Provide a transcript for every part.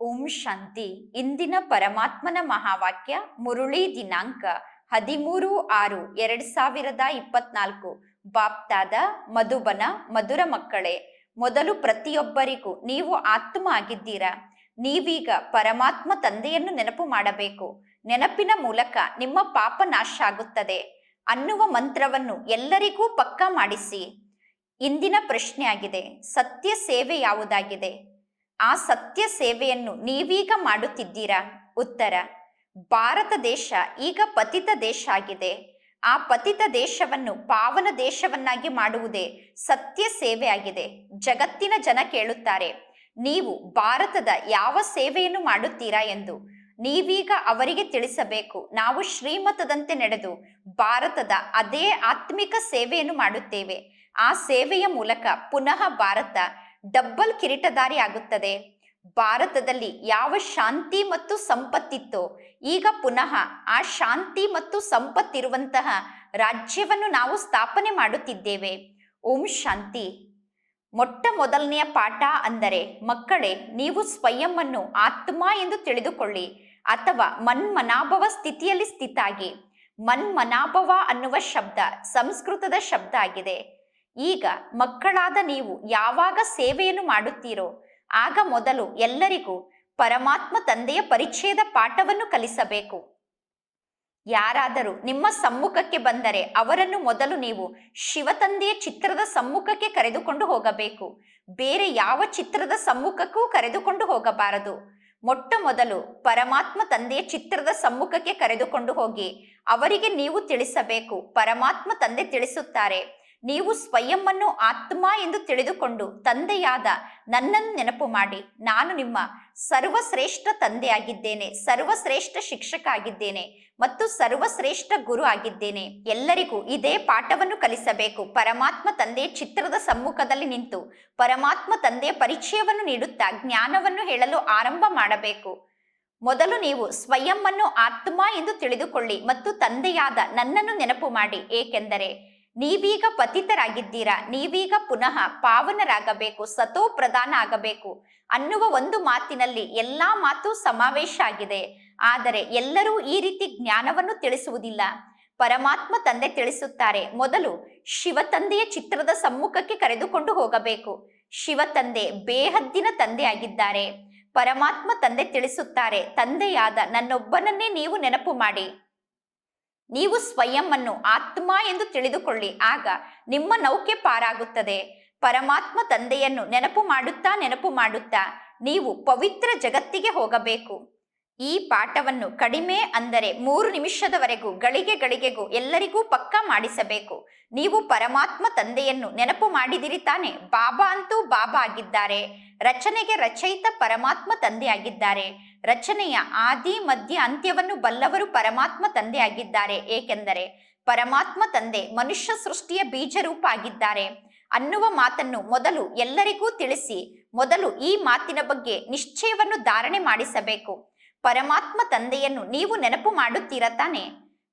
ಓಂ ಶಾಂತಿ. ಇಂದಿನ ಪರಮಾತ್ಮನ ಮಹಾವಾಕ್ಯ ಮುರುಳಿ ದಿನಾಂಕ ಹದಿಮೂರು ಆರು ಎರಡ್ ಸಾವಿರದ ಇಪ್ಪತ್ನಾಲ್ಕು. ಬಾಪ್ತಾದ, ಮಧುಬನ, ಮಧುರ ಮಕ್ಕಳೇ, ಮೊದಲು ಪ್ರತಿಯೊಬ್ಬರಿಗೂ ನೀವು ಆತ್ಮ ಆಗಿದ್ದೀರಾ? ನೀವೀಗ ಪರಮಾತ್ಮ ತಂದೆಯನ್ನು ನೆನಪು ಮಾಡಬೇಕು. ನೆನಪಿನ ಮೂಲಕ ನಿಮ್ಮ ಪಾಪ ನಾಶ ಆಗುತ್ತದೆ. ಅನ್ನುವ ಮಂತ್ರವನ್ನು ಎಲ್ಲರಿಗೂ ಪಕ್ಕಾ ಮಾಡಿಸಿ. ಇಂದಿನ ಪ್ರಶ್ನೆ ಆಗಿದೆ ಸತ್ಯ ಸೇವೆ ಯಾವುದಾಗಿದೆ? ಆ ಸತ್ಯ ಸೇವೆಯನ್ನು ನೀವೀಗ ಮಾಡುತ್ತಿದ್ದೀರಾ? ಉತ್ತರ, ಭಾರತ ದೇಶ ಈಗ ಪತಿತ ದೇಶ ಆಗಿದೆ. ಆ ಪತಿತ ದೇಶವನ್ನು ಪಾವನ ದೇಶವನ್ನಾಗಿ ಮಾಡುವುದೇ ಸತ್ಯ ಸೇವೆ ಆಗಿದೆ. ಜಗತ್ತಿನ ಜನ ಕೇಳುತ್ತಾರೆ, ನೀವು ಭಾರತದ ಯಾವ ಸೇವೆಯನ್ನು ಮಾಡುತ್ತೀರಾ ಎಂದು. ನೀವೀಗ ಅವರಿಗೆ ತಿಳಿಸಬೇಕು, ನಾವು ಶ್ರೀಮತದಂತೆ ನಡೆದು ಭಾರತದ ಅದೇ ಆತ್ಮಿಕ ಸೇವೆಯನ್ನು ಮಾಡುತ್ತೇವೆ. ಆ ಸೇವೆಯ ಮೂಲಕ ಪುನಃ ಭಾರತ ಡಬ್ಬಲ್ ಕಿರೀಟಧಾರಿ ಆಗುತ್ತದೆ. ಭಾರತದಲ್ಲಿ ಯಾವ ಶಾಂತಿ ಮತ್ತು ಸಂಪತ್ತಿತ್ತು, ಈಗ ಪುನಃ ಆ ಶಾಂತಿ ಮತ್ತು ಸಂಪತ್ತಿರುವಂತಹ ರಾಜ್ಯವನ್ನು ನಾವು ಸ್ಥಾಪನೆ ಮಾಡುತ್ತಿದ್ದೇವೆ. ಓಂ ಶಾಂತಿ. ಮೊಟ್ಟ ಮೊದಲನೆಯ ಪಾಠ ಅಂದರೆ, ಮಕ್ಕಳೇ, ನೀವು ಸ್ವಯಂವನ್ನು ಆತ್ಮ ಎಂದು ತಿಳಿದುಕೊಳ್ಳಿ, ಅಥವಾ ಮನ್ಮನಾಭವ ಸ್ಥಿತಿಯಲ್ಲಿ ಸ್ಥಿತಾಗಿ. ಮನ್ಮನಾಭವ ಅನ್ನುವ ಶಬ್ದ ಸಂಸ್ಕೃತದ ಶಬ್ದ ಆಗಿದೆ. ಈಗ ಮಕ್ಕಳಾದ ನೀವು ಯಾವಾಗ ಸೇವೆಯನ್ನು ಮಾಡುತ್ತೀರೋ, ಆಗ ಮೊದಲು ಎಲ್ಲರಿಗೂ ಪರಮಾತ್ಮ ತಂದೆಯ ಪರಿಚಯದ ಪಾಠವನ್ನು ಕಲಿಸಬೇಕು. ಯಾರಾದರೂ ನಿಮ್ಮ ಸಮ್ಮುಖಕ್ಕೆ ಬಂದರೆ ಅವರನ್ನು ಮೊದಲು ನೀವು ಶಿವತಂದೆಯ ಚಿತ್ರದ ಸಮ್ಮುಖಕ್ಕೆ ಕರೆದುಕೊಂಡು ಹೋಗಬೇಕು. ಬೇರೆ ಯಾವ ಚಿತ್ರದ ಸಮ್ಮುಖಕ್ಕೂ ಕರೆದುಕೊಂಡು ಹೋಗಬಾರದು. ಮೊಟ್ಟ ಮೊದಲು ಪರಮಾತ್ಮ ತಂದೆಯ ಚಿತ್ರದ ಸಮ್ಮುಖಕ್ಕೆ ಕರೆದುಕೊಂಡು ಹೋಗಿ ಅವರಿಗೆ ನೀವು ತಿಳಿಸಬೇಕು. ಪರಮಾತ್ಮ ತಂದೆ ತಿಳಿಸುತ್ತಾರೆ. ನೀವು ಸ್ವಯಂವನ್ನು ಆತ್ಮ ಎಂದು ತಿಳಿದುಕೊಂಡು ತಂದೆಯಾದ ನನ್ನನ್ನು ನೆನಪು ಮಾಡಿ. ನಾನು ನಿಮ್ಮ ಸರ್ವಶ್ರೇಷ್ಠ ತಂದೆಯಾಗಿದ್ದೇನೆ, ಸರ್ವಶ್ರೇಷ್ಠ ಶಿಕ್ಷಕ ಆಗಿದ್ದೇನೆ ಮತ್ತು ಸರ್ವಶ್ರೇಷ್ಠ ಗುರು ಆಗಿದ್ದೇನೆ. ಎಲ್ಲರಿಗೂ ಇದೇ ಪಾಠವನ್ನು ಕಲಿಸಬೇಕು. ಪರಮಾತ್ಮ ತಂದೆ ಚಿತ್ರದ ಸಮ್ಮುಖದಲ್ಲಿ ನಿಂತು ಪರಮಾತ್ಮ ತಂದೆಯ ಪರಿಚಯವನ್ನು ನೀಡುತ್ತಾ ಜ್ಞಾನವನ್ನು ಹೇಳಲು ಆರಂಭ ಮಾಡಬೇಕು. ಮೊದಲು ನೀವು ಸ್ವಯಂವನ್ನು ಆತ್ಮ ಎಂದು ತಿಳಿದುಕೊಳ್ಳಿ ಮತ್ತು ತಂದೆಯಾದ ನನ್ನನ್ನು ನೆನಪು ಮಾಡಿ. ಏಕೆಂದರೆ ನೀವೀಗ ಪತಿತರಾಗಿದ್ದೀರಾ? ನೀವೀಗ ಪುನಃ ಪಾವನರಾಗಬೇಕು ಸತೋ ಪ್ರಧಾನ ಆಗಬೇಕು ಅನ್ನುವ ಒಂದು ಮಾತಿನಲ್ಲಿ ಎಲ್ಲಾ ಮಾತು ಸಮಾವೇಶ ಆಗಿದೆ. ಆದರೆ ಎಲ್ಲರೂ ಈ ರೀತಿ ಜ್ಞಾನವನ್ನು ತಿಳಿಸುವುದಿಲ್ಲ. ಪರಮಾತ್ಮ ತಂದೆ ತಿಳಿಸುತ್ತಾರೆ, ಮೊದಲು ಶಿವತಂದೆಯ ಚಿತ್ರದ ಸಮ್ಮುಖಕ್ಕೆ ಕರೆದುಕೊಂಡು ಹೋಗಬೇಕು. ಶಿವತಂದೆ ಬೇಹದ್ದಿನ ತಂದೆಯಾಗಿದ್ದಾರೆ. ಪರಮಾತ್ಮ ತಂದೆ ತಿಳಿಸುತ್ತಾರೆ, ತಂದೆಯಾದ ನನ್ನೊಬ್ಬನನ್ನೇ ನೀವು ನೆನಪು ಮಾಡಿ. ನೀವು ಸ್ವಯಂವನ್ನು ಆತ್ಮ ಎಂದು ತಿಳಿದುಕೊಳ್ಳಿ. ಆಗ ನಿಮ್ಮ ನೌಕೆ ಪಾರಾಗುತ್ತದೆ. ಪರಮಾತ್ಮ ತಂದೆಯನ್ನು ನೆನಪು ಮಾಡುತ್ತಾ ನೆನಪು ಮಾಡುತ್ತಾ ನೀವು ಪವಿತ್ರ ಜಗತ್ತಿಗೆ ಹೋಗಬೇಕು. ಈ ಪಾಠವನ್ನು ಕಡಿಮೆ ಅಂದರೆ ಮೂರು ನಿಮಿಷದವರೆಗೂ, ಗಳಿಗೆ ಗಳಿಗೆಗೂ ಎಲ್ಲರಿಗೂ ಪಕ್ಕಾ ಮಾಡಿಸಬೇಕು. ನೀವು ಪರಮಾತ್ಮ ತಂದೆಯನ್ನು ನೆನಪು ಮಾಡಿದಿರಿ ತಾನೆ. ಬಾಬಾ ಅಂತೂ ಬಾಬಾ ಆಗಿದ್ದಾರೆ. ರಚನೆಗೆ ರಚಯಿತ ಪರಮಾತ್ಮ ತಂದೆ ಆಗಿದ್ದಾರೆ ರಚನೆಯ ಆದಿ, ಮಧ್ಯ, ಅಂತ್ಯವನ್ನು ಬಲ್ಲವರು ಪರಮಾತ್ಮ ತಂದೆ ಆಗಿದ್ದಾರೆ ಏಕೆಂದರೆ ಪರಮಾತ್ಮ ತಂದೆ ಮನುಷ್ಯ ಸೃಷ್ಟಿಯ ಬೀಜರೂಪ ಆಗಿದ್ದಾರೆ ಅನ್ನುವ ಮಾತನ್ನು ಮೊದಲು ಎಲ್ಲರಿಗೂ ತಿಳಿಸಿ, ಮೊದಲು ಈ ಮಾತಿನ ಬಗ್ಗೆ ನಿಶ್ಚಯವನ್ನು ಧಾರಣೆ ಮಾಡಿಸಬೇಕು. ಪರಮಾತ್ಮ ತಂದೆಯನ್ನು ನೀವು ನೆನಪು ಮಾಡುತ್ತೀರಾ ತಾನೆ?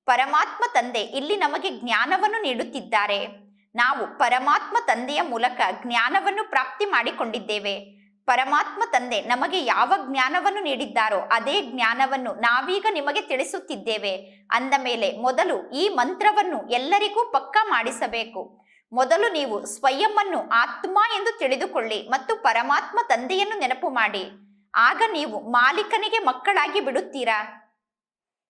ಪರಮಾತ್ಮ ತಂದೆ ಇಲ್ಲಿ ನಮಗೆ ಜ್ಞಾನವನ್ನು ನೀಡುತ್ತಿದ್ದಾರೆ. ನಾವು ಪರಮಾತ್ಮ ತಂದೆಯ ಮೂಲಕ ಜ್ಞಾನವನ್ನು ಪ್ರಾಪ್ತಿ ಮಾಡಿಕೊಂಡಿದ್ದೇವೆ. ಪರಮಾತ್ಮ ತಂದೆ ನಮಗೆ ಯಾವ ಜ್ಞಾನವನ್ನು ನೀಡಿದ್ದಾರೋ ಅದೇ ಜ್ಞಾನವನ್ನು ನಾವೀಗ ನಿಮಗೆ ತಿಳಿಸುತ್ತಿದ್ದೇವೆ. ಅಂದ ಮೇಲೆ ಮೊದಲು ಈ ಮಂತ್ರವನ್ನು ಎಲ್ಲರಿಗೂ ಪಕ್ಕಾ ಮಾಡಿಸಬೇಕು. ಮೊದಲು ನೀವು ಸ್ವಯಂವನ್ನು ಆತ್ಮ ಎಂದು ತಿಳಿದುಕೊಳ್ಳಿ ಮತ್ತು ಪರಮಾತ್ಮ ತಂದೆಯನ್ನು ನೆನಪು ಮಾಡಿ. ಆಗ ನೀವು ಮಾಲೀಕನಿಗೆ ಮಕ್ಕಳಾಗಿ ಬಿಡುತ್ತೀರಾ?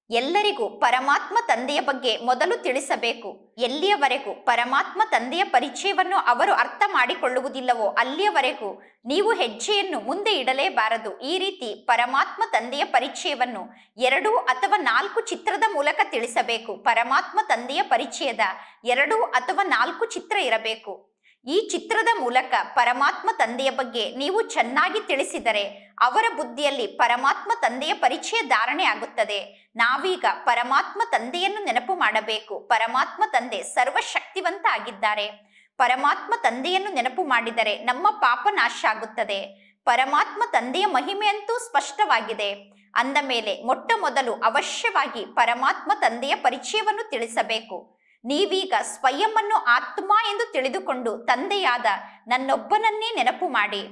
ಎಲ್ಲರಿಗೂ ಪರಮಾತ್ಮ ತಂದೆಯ ಬಗ್ಗೆ ಮೊದಲು ತಿಳಿಸಬೇಕು. ಎಲ್ಲಿಯವರೆಗೂ ಪರಮಾತ್ಮ ತಂದೆಯ ಪರಿಚಯವನ್ನು ಅವರು ಅರ್ಥ ಮಾಡಿಕೊಳ್ಳುವುದಿಲ್ಲವೋ ಅಲ್ಲಿಯವರೆಗೂ ನೀವು ಹೆಜ್ಜೆಯನ್ನು ಮುಂದೆ ಇಡಲೇಬಾರದು. ಈ ರೀತಿ ಪರಮಾತ್ಮ ತಂದೆಯ ಪರಿಚಯವನ್ನು ಎರಡು ಅಥವಾ ನಾಲ್ಕು ಚಿತ್ರದ ಮೂಲಕ ತಿಳಿಸಬೇಕು. ಪರಮಾತ್ಮ ತಂದೆಯ ಪರಿಚಯದ ಎರಡು ಅಥವಾ ನಾಲ್ಕು ಚಿತ್ರ ಇರಬೇಕು. ಈ ಚಿತ್ರದ ಮೂಲಕ ಪರಮಾತ್ಮ ತಂದೆಯ ಬಗ್ಗೆ ನೀವು ಚೆನ್ನಾಗಿ ತಿಳಿಸಿದರೆ ಅವರ ಬುದ್ಧಿಯಲ್ಲಿ ಪರಮಾತ್ಮ ತಂದೆಯ ಪರಿಚಯ ಧಾರಣೆ ಆಗುತ್ತದೆ. ನಾವೀಗ ಪರಮಾತ್ಮ ತಂದೆಯನ್ನು ನೆನಪು ಮಾಡಬೇಕು. ಪರಮಾತ್ಮ ತಂದೆ ಸರ್ವಶಕ್ತಿವಂತ ಆಗಿದ್ದಾರೆ ಪರಮಾತ್ಮ ತಂದೆಯನ್ನು ನೆನಪು ಮಾಡಿದರೆ ನಮ್ಮ ಪಾಪ ನಾಶ ಆಗುತ್ತದೆ. ಪರಮಾತ್ಮ ತಂದೆಯ ಮಹಿಮೆಯಂತೂ ಸ್ಪಷ್ಟವಾಗಿದೆ. ಅಂದ ಮೇಲೆ ಮೊಟ್ಟ ಮೊದಲು ಅವಶ್ಯವಾಗಿ ಪರಮಾತ್ಮ ತಂದೆಯ ಪರಿಚಯವನ್ನು ತಿಳಿಸಬೇಕು. ನೀವೀಗ ಸ್ವಯಂವನ್ನು ಆತ್ಮ ಎಂದು ತಿಳಿದುಕೊಂಡು ತಂದೆಯಾದ ನನ್ನೊಬ್ಬನನ್ನೇ ನೆನಪು ಮಾಡಿ.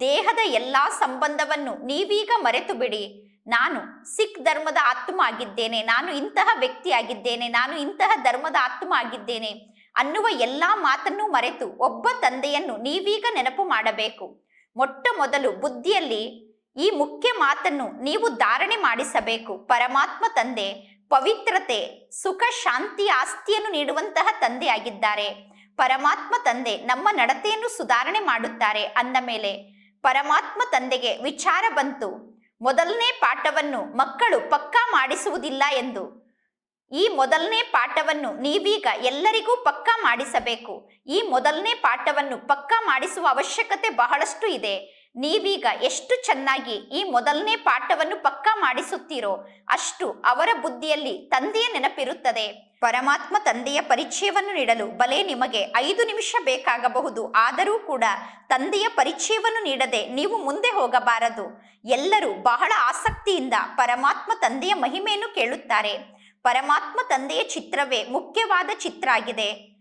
ದೇಹದ ಎಲ್ಲಾ ಸಂಬಂಧವನ್ನು ನೀವೀಗ ಮರೆತು ಬಿಡಿ ನಾನು ಸಿಖ್ ಧರ್ಮದ ಆತ್ಮ ಆಗಿದ್ದೇನೆ, ನಾನು ಇಂತಹ ವ್ಯಕ್ತಿ ಆಗಿದ್ದೇನೆ, ನಾನು ಇಂತಹ ಧರ್ಮದ ಆತ್ಮ ಆಗಿದ್ದೇನೆ ಅನ್ನುವ ಎಲ್ಲಾ ಮಾತನ್ನು ಮರೆತು ಒಬ್ಬ ತಂದೆಯನ್ನು ನೀವೀಗ ನೆನಪು ಮಾಡಬೇಕು. ಮೊಟ್ಟ ಮೊದಲು ಬುದ್ಧಿಯಲ್ಲಿ ಈ ಮುಖ್ಯ ಮಾತನ್ನು ನೀವು ಧಾರಣೆ ಮಾಡಿಸಬೇಕು. ಪರಮಾತ್ಮ ತಂದೆ ಪವಿತ್ರತೆ, ಸುಖ, ಶಾಂತಿ, ಆಸ್ತಿಯನ್ನು ನೀಡುವಂತಹ ತಂದೆಯಾಗಿದ್ದಾರೆ ಪರಮಾತ್ಮ ತಂದೆ ನಮ್ಮ ನಡತೆಯನ್ನು ಸುಧಾರಣೆ ಮಾಡುತ್ತಾರೆ. ಅಂದ ಮೇಲೆ ಪರಮಾತ್ಮ ತಂದೆಗೆ ವಿಚಾರ ಬಂತು. ಮೊದಲನೇ ಪಾಠವನ್ನು ಮಕ್ಕಳು ಪಕ್ಕಾ ಮಾಡಿಸುವುದಿಲ್ಲ ಎಂದು. ಈ ಮೊದಲನೇ ಪಾಠವನ್ನು ನೀವೀಗ ಎಲ್ಲರಿಗೂ ಪಕ್ಕಾ ಮಾಡಿಸಬೇಕು. ಈ ಮೊದಲನೇ ಪಾಠವನ್ನು ಪಕ್ಕಾ ಮಾಡಿಸುವ ಅವಶ್ಯಕತೆ ಬಹಳಷ್ಟು ಇದೆ. ನೀವೀಗ ಎಷ್ಟು ಚೆನ್ನಾಗಿ ಈ ಮೊದಲನೇ ಪಾಠವನ್ನು ಪಕ್ಕಾ ಮಾಡಿಸುತ್ತೀರೋ ಅಷ್ಟು ಅವರ ಬುದ್ಧಿಯಲ್ಲಿ ತಂದೆಯ ನೆನಪಿರುತ್ತದೆ. ಪರಮಾತ್ಮ ತಂದೆಯ ಪರಿಚಯವನ್ನು ನೀಡಲು ಬಲೆ ನಿಮಗೆ ಐದು ನಿಮಿಷ ಬೇಕಾಗಬಹುದು. ಆದರೂ ಕೂಡ ತಂದೆಯ ಪರಿಚಯವನ್ನು ನೀಡದೆ ನೀವು ಮುಂದೆ ಹೋಗಬಾರದು. ಎಲ್ಲರೂ ಬಹಳ ಆಸಕ್ತಿಯಿಂದ ಪರಮಾತ್ಮ ತಂದೆಯ ಮಹಿಮೆಯನ್ನು ಕೇಳುತ್ತಾರೆ. ಪರಮಾತ್ಮ ತಂದೆಯ ಚಿತ್ರವೇ ಮುಖ್ಯವಾದ ಚಿತ್ರ ಆಗಿದೆ.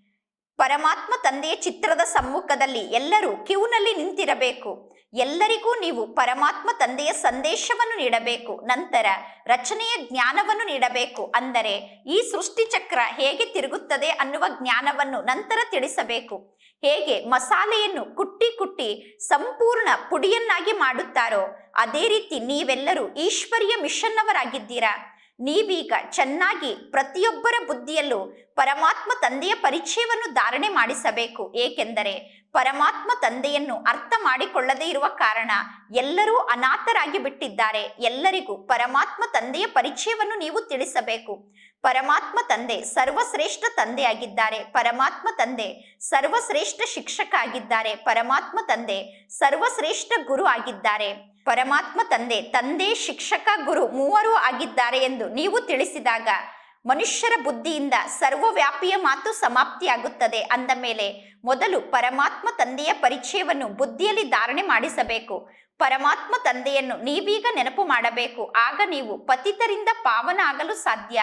ಪರಮಾತ್ಮ ತಂದೆಯ ಚಿತ್ರದ ಸಮ್ಮುಖದಲ್ಲಿ ಎಲ್ಲರೂ ಕ್ಯೂನಲ್ಲಿ ನಿಂತಿರಬೇಕು. ಎಲ್ಲರಿಗೂ ನೀವು ಪರಮಾತ್ಮ ತಂದೆಯ ಸಂದೇಶವನ್ನು ನೀಡಬೇಕು. ನಂತರ ರಚನೆಯ ಜ್ಞಾನವನ್ನು ನೀಡಬೇಕು. ಅಂದರೆ ಈ ಸೃಷ್ಟಿಚಕ್ರ ಹೇಗೆ ತಿರುಗುತ್ತದೆ ಅನ್ನುವ ಜ್ಞಾನವನ್ನು ನಂತರ ತಿಳಿಸಬೇಕು. ಹೇಗೆ ಮಸಾಲೆಯನ್ನು ಕುಟ್ಟಿ ಕುಟ್ಟಿ ಸಂಪೂರ್ಣ ಪುಡಿಯನ್ನಾಗಿ ಮಾಡುತ್ತಾರೋ, ಅದೇ ರೀತಿ ನೀವೆಲ್ಲರೂ ಈಶ್ವರ್ಯ ಮಿಷನ್ನವರಾಗಿದ್ದೀರಾ? ನೀವೀಗ ಚೆನ್ನಾಗಿ ಪ್ರತಿಯೊಬ್ಬರ ಬುದ್ಧಿಯಲ್ಲೂ ಪರಮಾತ್ಮ ತಂದೆಯ ಪರಿಚಯವನ್ನು ಧಾರಣೆ ಮಾಡಿಸಬೇಕು. ಏಕೆಂದರೆ ಪರಮಾತ್ಮ ತಂದೆಯನ್ನು ಅರ್ಥ ಮಾಡಿಕೊಳ್ಳದೇ ಇರುವ ಕಾರಣ ಎಲ್ಲರೂ ಅನಾಥರಾಗಿ ಬಿಟ್ಟಿದ್ದಾರೆ. ಎಲ್ಲರಿಗೂ ಪರಮಾತ್ಮ ತಂದೆಯ ಪರಿಚಯವನ್ನು ನೀವು ತಿಳಿಸಬೇಕು. ಪರಮಾತ್ಮ ತಂದೆ ಸರ್ವಶ್ರೇಷ್ಠ ತಂದೆಯಾಗಿದ್ದಾರೆ. ಪರಮಾತ್ಮ ತಂದೆ ಸರ್ವಶ್ರೇಷ್ಠ ಶಿಕ್ಷಕ ಆಗಿದ್ದಾರೆ. ಪರಮಾತ್ಮ ತಂದೆ ಸರ್ವಶ್ರೇಷ್ಠ ಗುರು ಆಗಿದ್ದಾರೆ. ಪರಮಾತ್ಮ ತಂದೆ ತಂದೆ ಶಿಕ್ಷಕ ಗುರು ಮೂವರು ಆಗಿದ್ದಾರೆ ಎಂದು ನೀವು ತಿಳಿಸಿದಾಗ ಮನುಷ್ಯರ ಬುದ್ಧಿಯಿಂದ ಸರ್ವವ್ಯಾಪಿಯ ಮಾತು ಸಮಾಪ್ತಿಯಾಗುತ್ತದೆ ಅಂದ ಮೇಲೆ ಮೊದಲು ಪರಮಾತ್ಮ ತಂದೆಯ ಪರಿಚಯವನ್ನು ಬುದ್ಧಿಯಲ್ಲಿ ಧಾರಣೆ ಮಾಡಿಸಬೇಕು. ಪರಮಾತ್ಮ ತಂದೆಯನ್ನು ನೀವೀಗ ನೆನಪು ಮಾಡಬೇಕು. ಆಗ ನೀವು ಪತಿತರಿಂದ ಪಾವನ ಆಗಲು ಸಾಧ್ಯ.